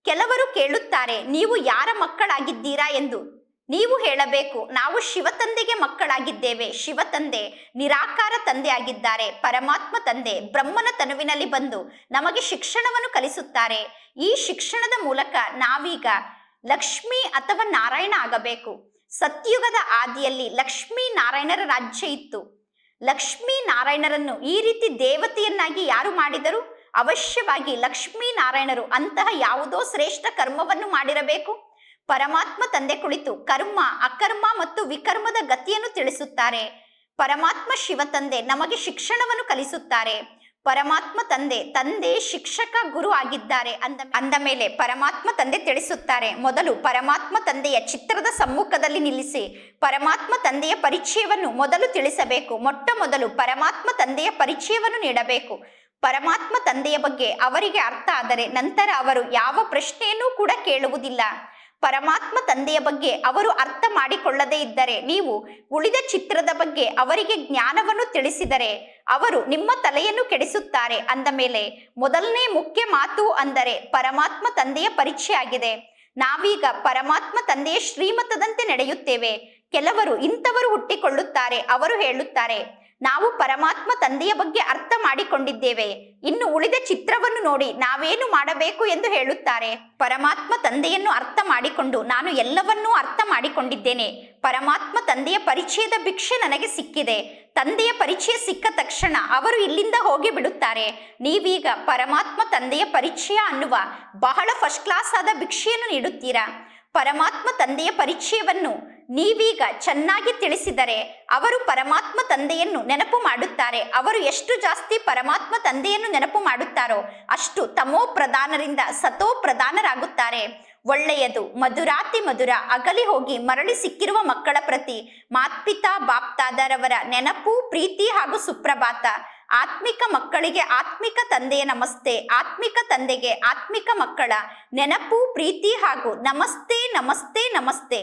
ಕೆಲವರು ಕೇಳುತ್ತಾರೆ, ನೀವು ಯಾರ ಮಕ್ಕಳಾಗಿದ್ದೀರಾ? ಎಂದು. ನೀವು ಹೇಳಬೇಕು, ನಾವು ಶಿವತಂದೆಗೆ ಮಕ್ಕಳಾಗಿದ್ದೇವೆ. ಶಿವತಂದೆ, ನಿರಾಕಾರ ತಂದೆ ಆಗಿದ್ದಾರೆ. ಪರಮಾತ್ಮ ತಂದೆ, ಬ್ರಹ್ಮನ ತನುವಿನಲ್ಲಿ ಬಂದು ನಮಗೆ ಶಿಕ್ಷಣವನ್ನು ಕಲಿಸುತ್ತಾರೆ. ಈ ಶಿಕ್ಷಣದ ಮೂಲಕ ನಾವೀಗ ಲಕ್ಷ್ಮಿ ಅಥವಾ ನಾರಾಯಣ ಆಗಬೇಕು. ಸತ್ಯುಗದ ಆದಿಯಲ್ಲಿ ಲಕ್ಷ್ಮೀ ನಾರಾಯಣರ ರಾಜ್ಯ ಇತ್ತು. ಲಕ್ಷ್ಮೀ ನಾರಾಯಣರನ್ನು ಈ ರೀತಿ ದೇವತೆಯನ್ನಾಗಿ ಯಾರು ಮಾಡಿದರು? ಅವಶ್ಯವಾಗಿ ಲಕ್ಷ್ಮೀ ನಾರಾಯಣರು ಅಂತಹ ಯಾವುದೋ ಶ್ರೇಷ್ಠ ಕರ್ಮವನ್ನು ಮಾಡಿರಬೇಕು. ಪರಮಾತ್ಮ ತಂದೆ ಕುಳಿತು ಕರ್ಮ, ಅಕರ್ಮ ಮತ್ತು ವಿಕರ್ಮದ ಗತಿಯನ್ನು ತಿಳಿಸುತ್ತಾರೆ. ಪರಮಾತ್ಮ ಶಿವ ತಂದೆ ನಮಗೆ ಶಿಕ್ಷಣವನ್ನು ಕಲಿಸುತ್ತಾರೆ. ಪರಮಾತ್ಮ ತಂದೆ ತಂದೆ ಶಿಕ್ಷಕ ಗುರು ಆಗಿದ್ದಾರೆ ಅಂದ ಅಂದ ಮೇಲೆ ಪರಮಾತ್ಮ ತಂದೆ ತಿಳಿಸುತ್ತಾರೆ. ಮೊದಲು ಪರಮಾತ್ಮ ತಂದೆಯ ಚಿತ್ರದ ಸಮ್ಮುಖದಲ್ಲಿ ನಿಲ್ಲಿಸಿ, ಪರಮಾತ್ಮ ತಂದೆಯ ಪರಿಚಯವನ್ನು ಮೊದಲು ತಿಳಿಸಬೇಕು. ಮೊಟ್ಟ ಮೊದಲು ಪರಮಾತ್ಮ ತಂದೆಯ ಪರಿಚಯವನ್ನು ನೀಡಬೇಕು. ಪರಮಾತ್ಮ ತಂದೆಯ ಬಗ್ಗೆ ಅವರಿಗೆ ಅರ್ಥ ಆದರೆ ನಂತರ ಅವರು ಯಾವ ಪ್ರಶ್ನೆಯನ್ನೂ ಕೂಡ ಕೇಳುವುದಿಲ್ಲ. ಪರಮಾತ್ಮ ತಂದೆಯ ಬಗ್ಗೆ ಅವರು ಅರ್ಥ ಮಾಡಿಕೊಳ್ಳದೇ ಇದ್ದರೆ ನೀವು ಉಳಿದ ಚಿತ್ರದ ಬಗ್ಗೆ ಅವರಿಗೆ ಜ್ಞಾನವನ್ನು ತಿಳಿಸಿದರೆ ಅವರು ನಿಮ್ಮ ತಲೆಯನ್ನು ಕೆಡಿಸುತ್ತಾರೆ ಅಂದ ಮೇಲೆ ಮೊದಲನೇ ಮುಖ್ಯ ಮಾತು ಅಂದರೆ ಪರಮಾತ್ಮ ತಂದೆಯ ಪರಿಚಯ ಆಗಿದೆ ನಾವೀಗ ಪರಮಾತ್ಮ ತಂದೆಯ ಶ್ರೀಮತದಂತೆ ನಡೆಯುತ್ತೇವೆ. ಕೆಲವರು ಇಂಥವರು ಹುಟ್ಟಿಕೊಳ್ಳುತ್ತಾರೆ, ಅವರು ಹೇಳುತ್ತಾರೆ ನಾವು ಪರಮಾತ್ಮ ತಂದೆಯ ಬಗ್ಗೆ ಅರ್ಥ ಮಾಡಿಕೊಂಡಿದ್ದೇವೆ. ಇನ್ನು ಉಳಿದ ಚಿತ್ರವನ್ನು ನೋಡಿ ನಾವೇನು ಮಾಡಬೇಕು ಎಂದು ಹೇಳುತ್ತಾರೆ. ಪರಮಾತ್ಮ ತಂದೆಯನ್ನು ಅರ್ಥ ಮಾಡಿಕೊಂಡು ನಾನು ಎಲ್ಲವನ್ನೂ ಅರ್ಥ ಮಾಡಿಕೊಂಡಿದ್ದೇನೆ. ಪರಮಾತ್ಮ ತಂದೆಯ ಪರಿಚಯದ ಭಿಕ್ಷೆ ನನಗೆ ಸಿಕ್ಕಿದೆ. ತಂದೆಯ ಪರಿಚಯ ಸಿಕ್ಕ ತಕ್ಷಣ ಅವರು ಇಲ್ಲಿಂದ ಹೋಗಿ ಬಿಡುತ್ತಾರೆ. ನೀವೀಗ ಪರಮಾತ್ಮ ತಂದೆಯ ಪರಿಚಯ ಅನ್ನುವ ಬಹಳ ಫಸ್ಟ್ ಕ್ಲಾಸ್ ಆದ ಭಿಕ್ಷೆಯನ್ನು ನೀಡುತ್ತೀರಾ? ಪರಮಾತ್ಮ ತಂದೆಯ ಪರಿಚಯವನ್ನು ನೀವೀಗ ಚೆನ್ನಾಗಿ ತಿಳಿಸಿದರೆ ಅವರು ಪರಮಾತ್ಮ ತಂದೆಯನ್ನು ನೆನಪು ಮಾಡುತ್ತಾರೆ. ಅವರು ಎಷ್ಟು ಜಾಸ್ತಿ ಪರಮಾತ್ಮ ತಂದೆಯನ್ನು ನೆನಪು ಮಾಡುತ್ತಾರೋ ಅಷ್ಟು ತಮೋ ಪ್ರಧಾನರಿಂದ ಸತೋ ಪ್ರಧಾನರಾಗುತ್ತಾರೆ. ಒಳ್ಳೆಯದು, ಮಧುರಾತಿ ಮಧುರ, ಅಗಲಿ ಹೋಗಿ ಮರಳಿ ಸಿಕ್ಕಿರುವ ಮಕ್ಕಳ ಪ್ರತಿ, ಮಾತ್ಪಿತಾ ಬಾಪ್ತಾದರವರ ನೆನಪು, ಪ್ರೀತಿ ಹಾಗೂ ಸುಪ್ರಭಾತ. ಆತ್ಮಿಕ ಮಕ್ಕಳಿಗೆ ಆತ್ಮಿಕ ತಂದೆಯ ನಮಸ್ತೆ, ಆತ್ಮಿಕ ತಂದೆಗೆ ಆತ್ಮಿಕ ಮಕ್ಕಳ ನೆನಪು, ಪ್ರೀತಿ ಹಾಗೂ ನಮಸ್ತೆ ನಮಸ್ತೆ ನಮಸ್ತೆ.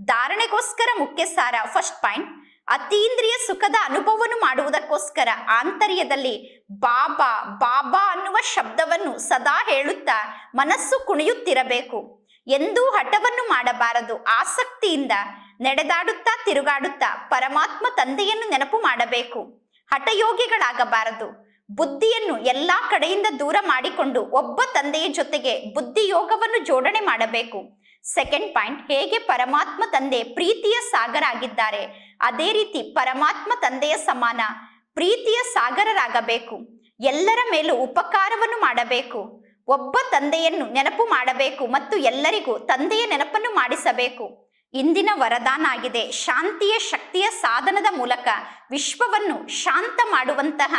ಧಾರಣೆಗೋಸ್ಕರ ಮುಖ್ಯ ಸಾರ ಫಸ್ಟ್ ಪಾಯಿಂಟ್ ಅತೀಂದ್ರಿಯ ಸುಖದ ಅನುಭವವನ್ನು ಮಾಡುವುದಕ್ಕೋಸ್ಕರ ಆಂತರ್ಯದಲ್ಲಿ ಬಾಬಾ ಬಾಬಾ ಅನ್ನುವ ಶಬ್ದವನ್ನು ಸದಾ ಹೇಳುತ್ತಾ ಮನಸ್ಸು ಕುಣಿಯುತ್ತಿರಬೇಕು. ಎಂದೂ ಹಠವನ್ನು ಮಾಡಬಾರದು. ಆಸಕ್ತಿಯಿಂದ ನಡೆದಾಡುತ್ತಾ, ತಿರುಗಾಡುತ್ತಾ ಪರಮಾತ್ಮ ತಂದೆಯನ್ನು ನೆನಪು ಮಾಡಬೇಕು. ಹಠಯೋಗಿಗಳಾಗಬಾರದು. ಬುದ್ಧಿಯನ್ನು ಎಲ್ಲಾ ಕಡೆಯಿಂದ ದೂರ ಮಾಡಿಕೊಂಡು ಒಬ್ಬ ತಂದೆಯ ಜೊತೆಗೆ ಬುದ್ಧಿ ಯೋಗವನ್ನು ಜೋಡಣೆ ಮಾಡಬೇಕು. ಸೆಕೆಂಡ್ ಪಾಯಿಂಟ್ ಹೇಗೆ ಪರಮಾತ್ಮ ತಂದೆ ಪ್ರೀತಿಯ ಸಾಗರ ಆಗಿದ್ದಾರೆ ಅದೇ ರೀತಿ ಪರಮಾತ್ಮ ತಂದೆಯ ಸಮಾನ, ಪ್ರೀತಿಯ ಸಾಗರರಾಗಬೇಕು. ಎಲ್ಲರ ಮೇಲೂ ಉಪಕಾರವನ್ನು ಮಾಡಬೇಕು. ಒಬ್ಬ ತಂದೆಯನ್ನು ನೆನಪು ಮಾಡಬೇಕು ಮತ್ತು ಎಲ್ಲರಿಗೂ ತಂದೆಯ ನೆನಪನ್ನು ಮಾಡಿಸಬೇಕು. ಇಂದಿನ ವರದಾನ ಆಗಿದೆ. ಶಾಂತಿಯ ಶಕ್ತಿಯ ಸಾಧನದ ಮೂಲಕ ವಿಶ್ವವನ್ನು ಶಾಂತ ಮಾಡುವಂತಹ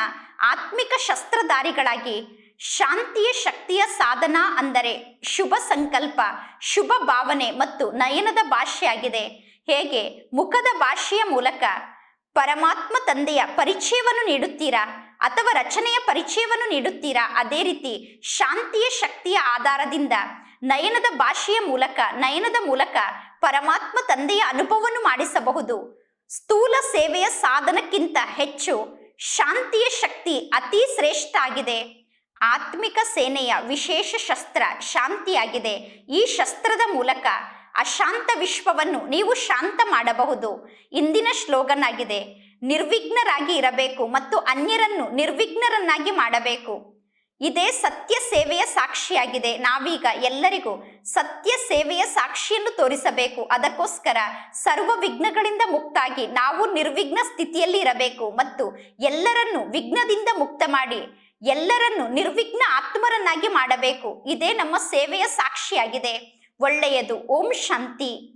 ಆತ್ಮಿಕ ಶಸ್ತ್ರಧಾರಿಗಳಾಗಿ ಶಾಂತಿಯ ಶಕ್ತಿಯ ಸಾಧನ ಅಂದರೆ ಶುಭ ಸಂಕಲ್ಪ, ಶುಭ ಭಾವನೆ ಮತ್ತು ನಯನದ ಭಾಷೆಯಾಗಿದೆ ಹೇಗೆ? ಮುಖದ ಭಾಷೆಯ ಮೂಲಕ ಪರಮಾತ್ಮ ತಂದೆಯ ಪರಿಚಯವನ್ನು ನೀಡುತ್ತೀರಾ ಅಥವಾ ರಚನೆಯ ಪರಿಚಯವನ್ನು ನೀಡುತ್ತೀರಾ? ಅದೇ ರೀತಿ ಶಾಂತಿಯ ಶಕ್ತಿಯ ಆಧಾರದಿಂದ ನಯನದ ಭಾಷೆಯ ಮೂಲಕ, ನಯನದ ಮೂಲಕ ಪರಮಾತ್ಮ ತಂದೆಯ ಅನುಭವವನ್ನು ಮಾಡಿಸಬಹುದು. ಸ್ಥೂಲ ಸೇವೆಯ ಸಾಧನಕ್ಕಿಂತ ಹೆಚ್ಚು ಶಾಂತಿಯ ಶಕ್ತಿ ಅತಿ ಶ್ರೇಷ್ಠ ಆಗಿದೆ. ಆತ್ಮಿಕ ಸೇನೆಯ ವಿಶೇಷ ಶಸ್ತ್ರ ಶಾಂತಿಯಾಗಿದೆ. ಈ ಶಸ್ತ್ರದ ಮೂಲಕ ಅಶಾಂತ ವಿಶ್ವವನ್ನು ನೀವು ಶಾಂತ ಮಾಡಬಹುದು. ಇಂದಿನ ಶ್ಲೋಗನ್ ಆಗಿದೆ ನಿರ್ವಿಘ್ನರಾಗಿ ಇರಬೇಕು ಮತ್ತು ಅನ್ಯರನ್ನು ನಿರ್ವಿಘ್ನರನ್ನಾಗಿ ಮಾಡಬೇಕು. ಇದೇ ಸತ್ಯ ಸೇವೆಯ ಸಾಕ್ಷಿಯಾಗಿದೆ. ನಾವೀಗ ಎಲ್ಲರಿಗೂ ಸತ್ಯ ಸೇವೆಯ ಸಾಕ್ಷಿಯನ್ನು ತೋರಿಸಬೇಕು. ಅದಕ್ಕೋಸ್ಕರ ಸರ್ವ ವಿಘ್ನಗಳಿಂದ ಮುಕ್ತಾಗಿ ನಾವು ನಿರ್ವಿಘ್ನ ಸ್ಥಿತಿಯಲ್ಲಿ ಇರಬೇಕು. ಮತ್ತು ಎಲ್ಲರನ್ನು ವಿಘ್ನದಿಂದ ಮುಕ್ತ ಮಾಡಿ ಎಲ್ಲರನ್ನು ನಿರ್ವಿಘ್ನ ಆತ್ಮರನ್ನಾಗಿ ಮಾಡಬೇಕು. ಇದೇ ನಮ್ಮ ಸೇವೆಯ ಸಾಕ್ಷಿಯಾಗಿದೆ. ಒಳ್ಳೆಯದು. ಓಂ ಶಾಂತಿ.